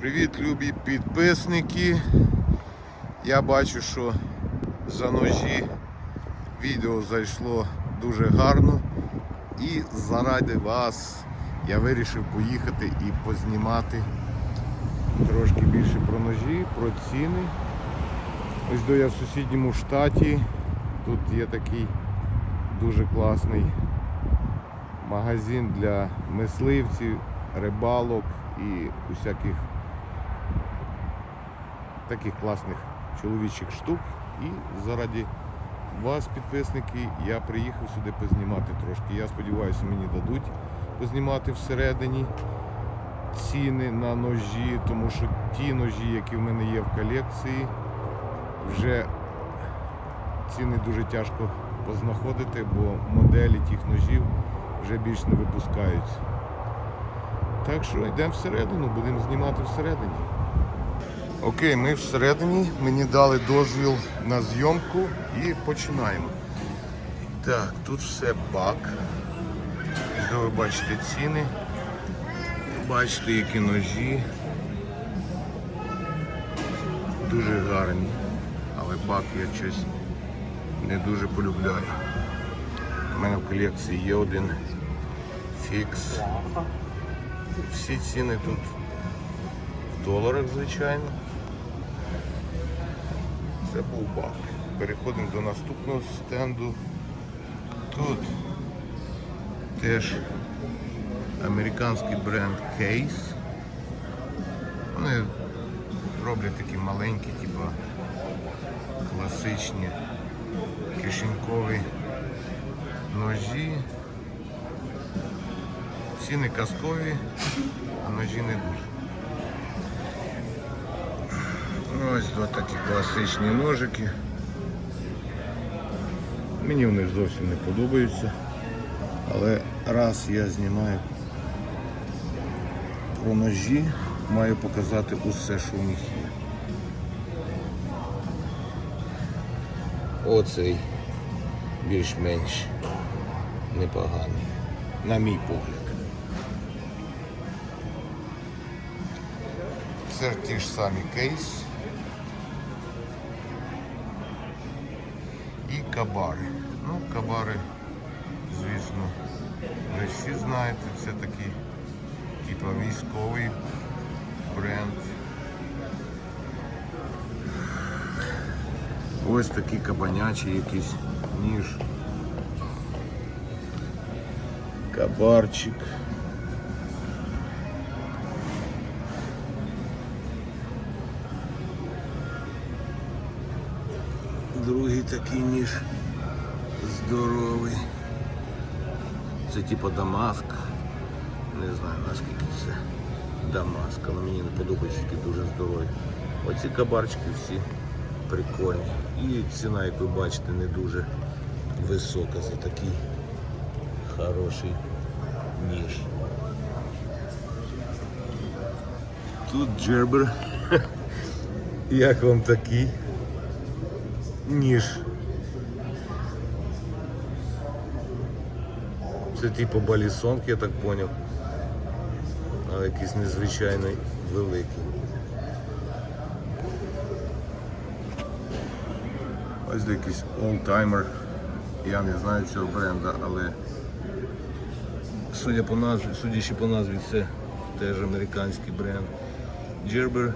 Привіт, любі підписники. Я бачу, що за ножі відео зайшло дуже гарно. І заради вас я вирішив поїхати і познімати трошки більше про ножі, про ціни. Ось до я в сусідньому штаті. Тут є такий дуже класний магазин для мисливців, рибалок і усяких таких класних чоловічих штук. І заради вас, підписники, я приїхав сюди познімати трошки. Я сподіваюся, мені дадуть познімати всередині ціни на ножі, тому що ті ножі, які в мене є в колекції, вже ціни дуже тяжко познаходити, бо моделі тих ножів вже більш не випускаються. Так що йдемо всередину, будемо знімати всередині. Окей, ми всередині, мені дали дозвіл на зйомку і починаємо. Так, тут все бак. Ось Ви бачите ціни. Бачите, які ножі. Дуже гарні. Але бак я щось не дуже полюбляю. У мене в колекції є один фікс. Всі ціни тут в доларах, звичайно. Це був бак. Переходимо до наступного стенду. Тут теж американський бренд Case. Вони роблять такі маленькі, типу класичні кишенькові ножі. Ціни казкові, а ножі не дуже. Ось два такі класичні ножики. Мені вони зовсім не подобаються. Але раз я знімаю про ножі, маю показати усе, що в них є. Оцей більш-менш непоганий, на мій погляд. Це ті ж самі кейс. Кабари. Ну, кабари, звісно, ви всі знаєте, це такий типу військовий бренд. Ось такі кабанячі якісь ніж. Кабарчик. Другий такий ніж здоровий. Це типу Дамаск. Не знаю наскільки це Дамаск, але мені не подобається такі дуже здорові. Оці кабарчики всі прикольні. І ціна, як ви бачите, не дуже висока за такий хороший ніж. Тут джербер. Як вам такий? Ніж. Це типу балісонг, я так поняв. Але якийсь незвичайно великий. Ось якийсь олдтаймер. Я не знаю цього бренда, але судя по назві, судячи по назві, це теж американський бренд. Джербер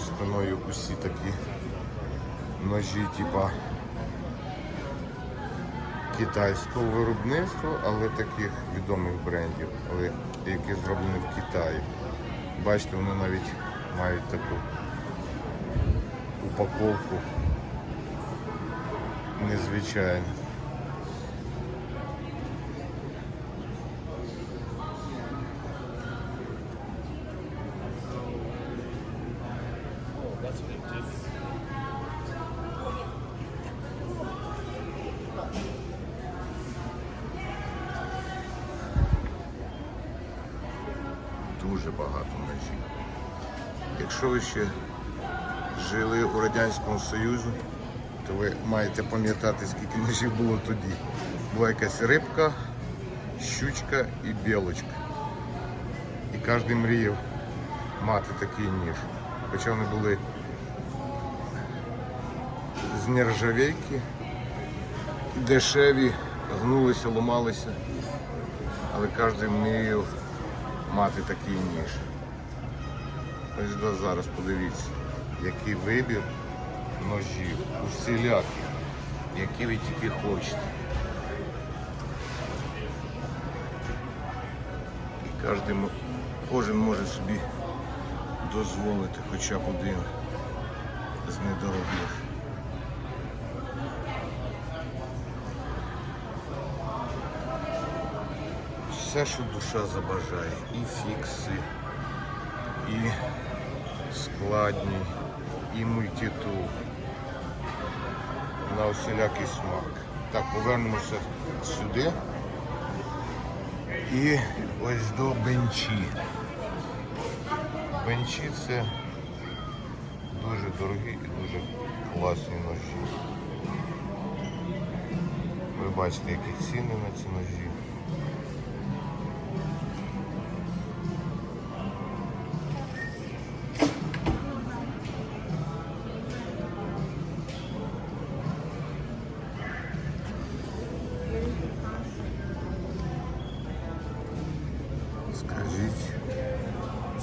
Моєю спиною усі такі ножі, типа китайського виробництва, але таких відомих брендів, але які зроблені в Китаї. Бачите, вони навіть мають таку упаковку незвичайну. Дуже багато ножів. Якщо ви ще жили у Радянському Союзі, то ви маєте пам'ятати, скільки ножів було тоді. Була якась рибка, щучка і білочка. І кожен мріяв мати такий ніж. Хоча вони були з нержавейки, дешеві, гнулися, ламалися, але кожен мріяв мати такий ніж. Ось зараз подивіться, який вибір ножів, усіляких, які ви тільки хочете. І кожен, кожен може собі дозволити хоча б один з недорогих. Все, що душа забажає, і фікси, і складні, і мультитул. На усілякий смак. Так, повернемося сюди. І ось до бенчі. Бенчі це дуже дорогі і дуже класні ножі. Ви бачите, які ціни на ці ножі.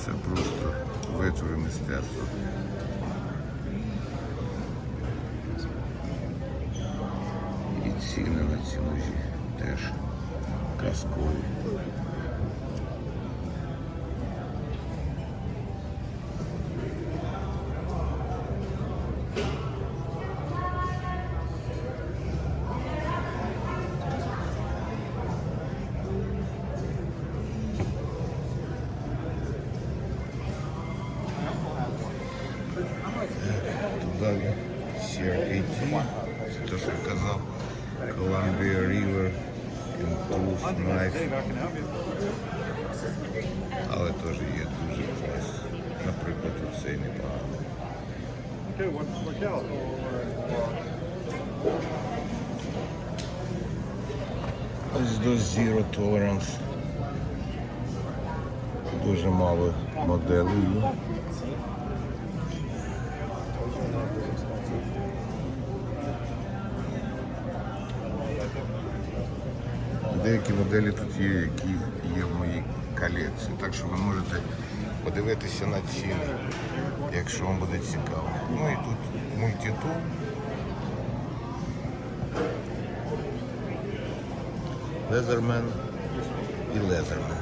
це просто витвори мистецтва. І ціни на ці ножі теж казкові. Наприклад, оцей непоганий. Okay, what, what? Ось до Zero Tolerance. Дуже мало моделей. Деякі моделі тут є, які є в моїй колекції. Так що ви можете подивитися на ціни, якщо вам буде цікаво. Ну і тут мультитул. Лезермен і Лезермен.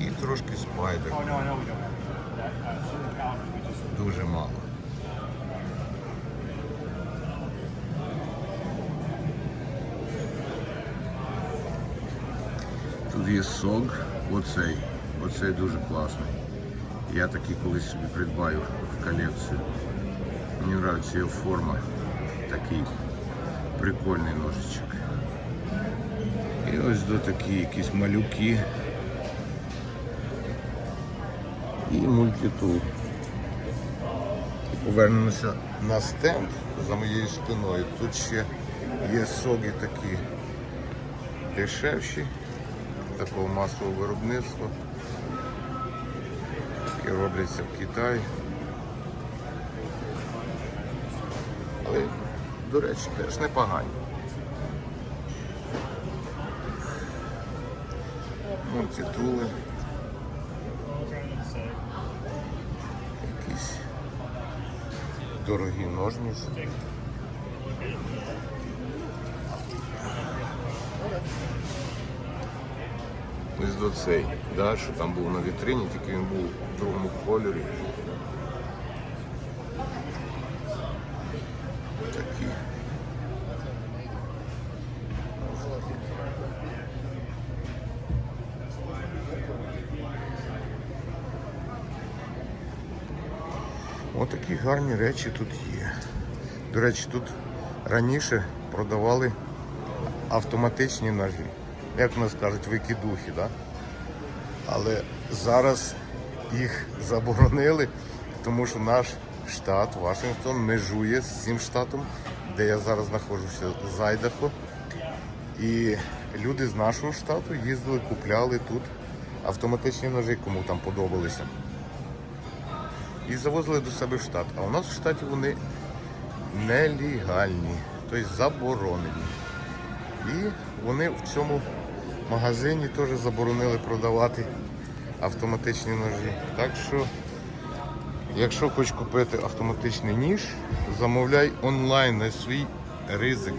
І трошки спайдер. Дуже мало. Тут є сог, оцей. Оцей дуже класний. Я такий колись собі придбаю в колекцію. Мені подобається його форма. Такий прикольний ножичок. І ось до такі якісь малюки. І мультитул. Повернемося на стенд за моєю спиною. Тут ще є соги такі дешевші, такого масового виробництва, які робляться в Китаї. Але, до речі, теж непогані. Мультитули. Якісь дорогі ножниці. Ось до цей, да, що там був на вітрині, тільки він був в другому кольорі. Такі. Отакі гарні речі тут є. До речі, тут раніше продавали автоматичні ножі. Як у нас кажуть, викидухи, да? Але зараз їх заборонили, тому що наш штат Вашингтон межує з цим штатом, де я зараз знаходжуся, з. І люди з нашого штату їздили, купляли тут автоматичні ножі, кому там подобалися. І завозили до себе в штат. А у нас в штаті вони нелегальні, тобто заборонені. І вони в цьому магазині теж заборонили продавати автоматичні ножі. Так що, якщо хочеш купити автоматичний ніж, замовляй онлайн на свій ризик.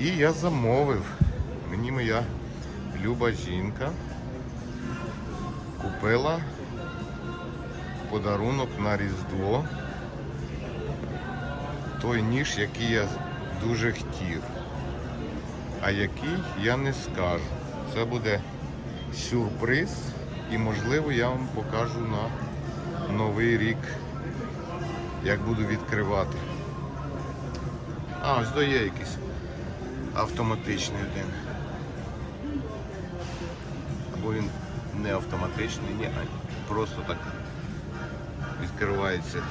І я замовив. Мені моя люба жінка купила подарунок на Різдво. Той ніж, який я дуже хотів. А який я не скажу. Це буде сюрприз і можливо я вам покажу на Новий рік, як буду відкривати. А, ось то є якийсь автоматичний один. Або він не автоматичний, ні, а просто так відкривається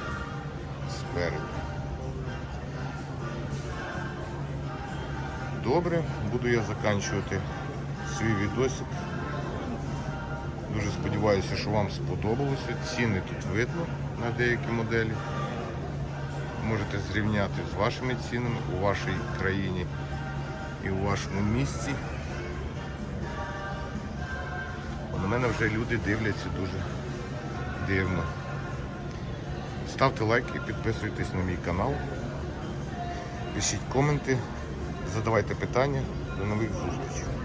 спереду. Добре, буду я заканчувати свій відосик. Дуже сподіваюся, що вам сподобалося. Ціни тут видно на деякі моделі. Можете зрівняти з вашими цінами у вашій країні і у вашому місці. На мене вже люди дивляться дуже дивно. Ставте лайки, підписуйтесь на мій канал, пишіть коменти, задавайте питання. До нових зустрічей.